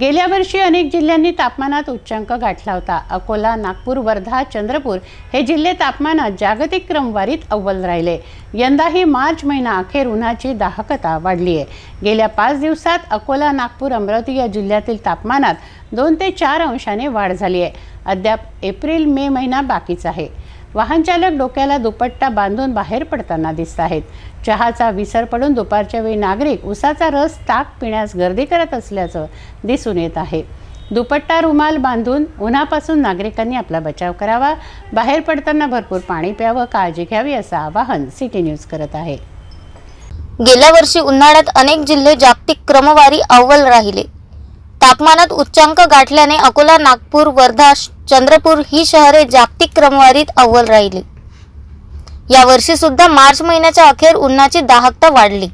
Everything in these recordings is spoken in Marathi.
गेल्या वर्षी अनेक जिल्ह्यांनी तापमानात उच्चांक गाठला होता. अकोला नागपूर वर्धा चंद्रपूर हे जिल्हे तापमानात जागतिक क्रमवारीत अव्वल राहिले. यंदाही मार्च महिना अखेर उन्हाची दाहकता वाढली आहे गेल्या पाच दिवसात अकोला नागपूर अमरावती या जिल्ह्यातील तापमानात दोन ते चार अंशाने वाढ झाली आहे अद्याप एप्रिल मे महिना बाकीच आहे. वाहनचालक डोक्याला दुपट्टा बांधून बाहेर पडताना दिसत आहेत. चहाचा विसर पडून दुपारच्या वेळी नागरिक उसाचा रस ताक पिण्यास गर्दी करत असल्याचं दिसून येत आहे. दुपट्टा रुमाल बांधून उन्हापासून नागरिकांनी आपला बचाव करावा. बाहेर पडताना भरपूर पाणी प्यावं काळजी घ्यावी असं आवाहन सिटी न्यूज करत आहे. गेल्या वर्षी उन्हाळ्यात अनेक जिल्हे जागतिक क्रमवारी अव्वल राहिले. तापमानात उच्चांक गाठल्याने अकोला नागपूर वर्धा चंद्रपूर ही शहरे जागतिक क्रमवारीत अव्वल राहिली. यावर्षी सुद्धा मार्च महिन्याच्या अखेर उन्हाची दाहकता वाढली.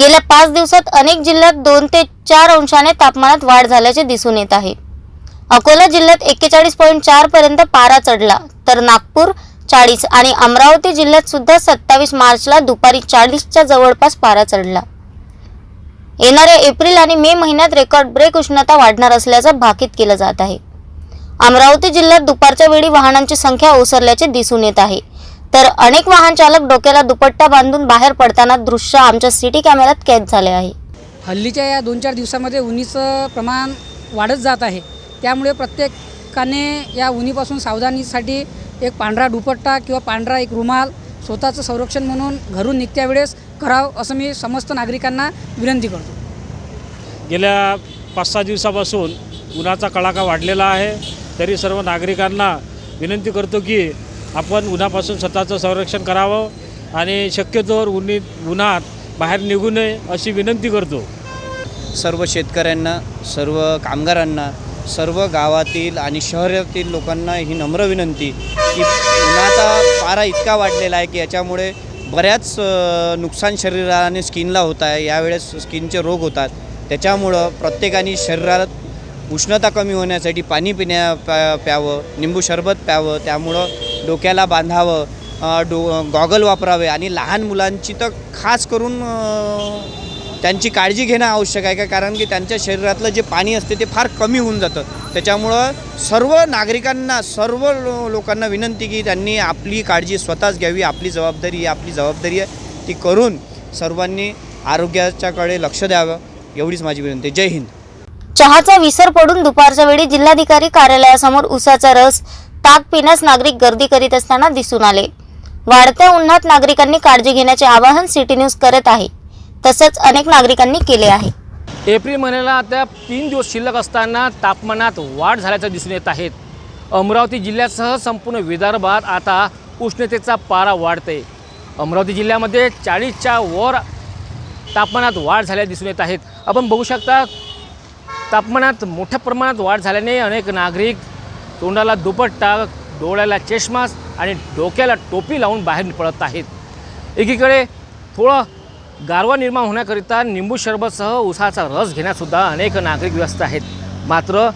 गेल्या पाच दिवसात अनेक जिल्ह्यात दोन ते चार अंशाने तापमानात वाढ झाल्याचे दिसून येत आहे. अकोला जिल्ह्यात एक्केचाळीस पॉईंट चार पर्यंत पारा चढला तर नागपूर चाळीस आणि अमरावती जिल्ह्यात सुद्धा सत्तावीस मार्चला दुपारी चाळीसच्या जवळपास पारा चढला. येणाऱ्या एप्रिल आणि मे महिन्यात रेकॉर्ड ब्रेक उष्णता वाढणार असल्याचं भाकीत केलं जात आहे. अमरावती जिल्ह्यात दुपारच्या वेळी वाहनांची संख्या ओसरल्याचे दिसून येत आहे. तर अनेक वाहन चालक डोक्याला दुपट्टा बांधून बाहेर पडताना दृश्य आमच्या सिटी कॅमेऱ्यात कैद झाले आहे. हल्लीच्या या दोन चार दिवसामध्ये उन्हीचं प्रमाण वाढत जात आहे. त्यामुळे प्रत्येकाने या उन्हीपासून सावधानीसाठी एक पांढरा दुपट्टा किंवा पांढरा एक रुमाल स्वतःचं संरक्षण म्हणून घरून निघत्या वेळेस करावं असं मी समस्त नागरिकांना विनंती करतो. गेल्या पाच सहा दिवसापासून उन्हाचा कडाका वाढलेला आहे. तरी सर्व नागरिकांना विनंती करतो की आपण उन्हापासून स्वतःचं संरक्षण करावं आणि शक्यतोवर उन्ही उन्हात बाहेर निघू नये अशी विनंती करतो. सर्व शेतकऱ्यांना सर्व कामगारांना सर्व गावातील आणि शहरातील लोकांना ही नम्र विनंती की उन्हाचा पारा इतका वाढलेला आहे की याच्यामुळे बऱ्याच नुकसान शरीराला आणि स्किनला होत आहे. यावेळेस स्किनचे रोग होतात. त्याच्यामुळं प्रत्येकाने शरीरात उष्णता कमी होण्यासाठी पाणी पिण्या प्या प्यावं निंबू सरबत प्यावं त्यामुळं डोक्याला बांधावं डो गॉगल वापरावे आणि लहान मुलांची तर खास करून त्यांची काळजी घेणं आवश्यक आहे का? कारण की त्यांच्या शरीरातलं जे पाणी असते ते फार कमी होऊन जातं. त्याच्यामुळं सर्व नागरिकांना सर्व लो लोकांना विनंती की त्यांनी आपली काळजी स्वतःच घ्यावी आपली जबाबदारी ही आपली जबाबदारी आहे. ती करून सर्वांनी आरोग्याच्याकडे लक्ष द्यावं एवढीच माझी विनंती. जय हिंद. चहाचा विसर पडून दुपारच्या वेळी जिल्हाधिकारी कार्यालयासमोर उसाचा रस ताक पिण्यास नागरिक गर्दी करीत असताना दिसून आले. वाढत्या उन्हात नागरिकांनी काळजी घेण्याचे आवाहन सिटी न्यूज करत आहे. तसंच अनेक नागरिकांनी केले आहे. एप्रिल महिन्याला आता तीन दिवस शिल्लक असताना तापमानात वाढ झाल्याचं दिसून येत आहेत अमरावती जिल्ह्यासह संपूर्ण विदर्भात आता उष्णतेचा पारा वाढते अमरावती जिल्ह्यामध्ये चाळीसच्या वर तापमानात वाढ झाल्या दिसून येत आहेत आपण बघू शकता तापमानात मोठ्या प्रमाणात वाढ झाल्याने अनेक नागरिक तोंडाला दुपट्टा डोळ्याला चष्मास आणि डोक्याला टोपी लावून बाहेर पडत आहेत. एकीकडे थोडं गारवा निर्माण होण्याकरिता निंबू सरबतसह उसाचा रस घेण्यासुद्धा अनेक नागरिक व्यस्त आहेत. मात्र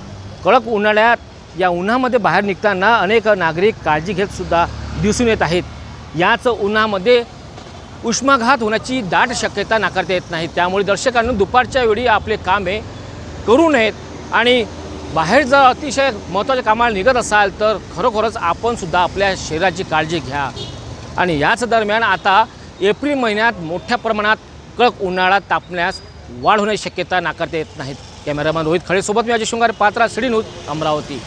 कडक उन्हाळ्यात या उन्हामध्ये बाहेर निघताना अनेक नागरिक काळजी घेतसुद्धा दिसून येत आहेत. याच उन्हामध्ये उष्माघात होण्याची दाट शक्यता नाकारता येत नाही. त्यामुळे दर्शकांनी दुपारच्या वेळी आपले कामे करू नयेत आणि बाहेर जर अतिशय महत्त्वाच्या कामाला निघत असाल तर खरोखरच आपणसुद्धा आपल्या शरीराची काळजी घ्या. आणि याच दरम्यान आता एप्रिल महिन्यात मोठ्या प्रमाणात कडक उन्हाळा तापण्यास वाढ होण्याची शक्यता नाकारता येत नाहीत. कॅमेरामॅन रोहित खळेसोबत मी अजय शृंगारे पात्रा सिडी न्यूज अमरावती.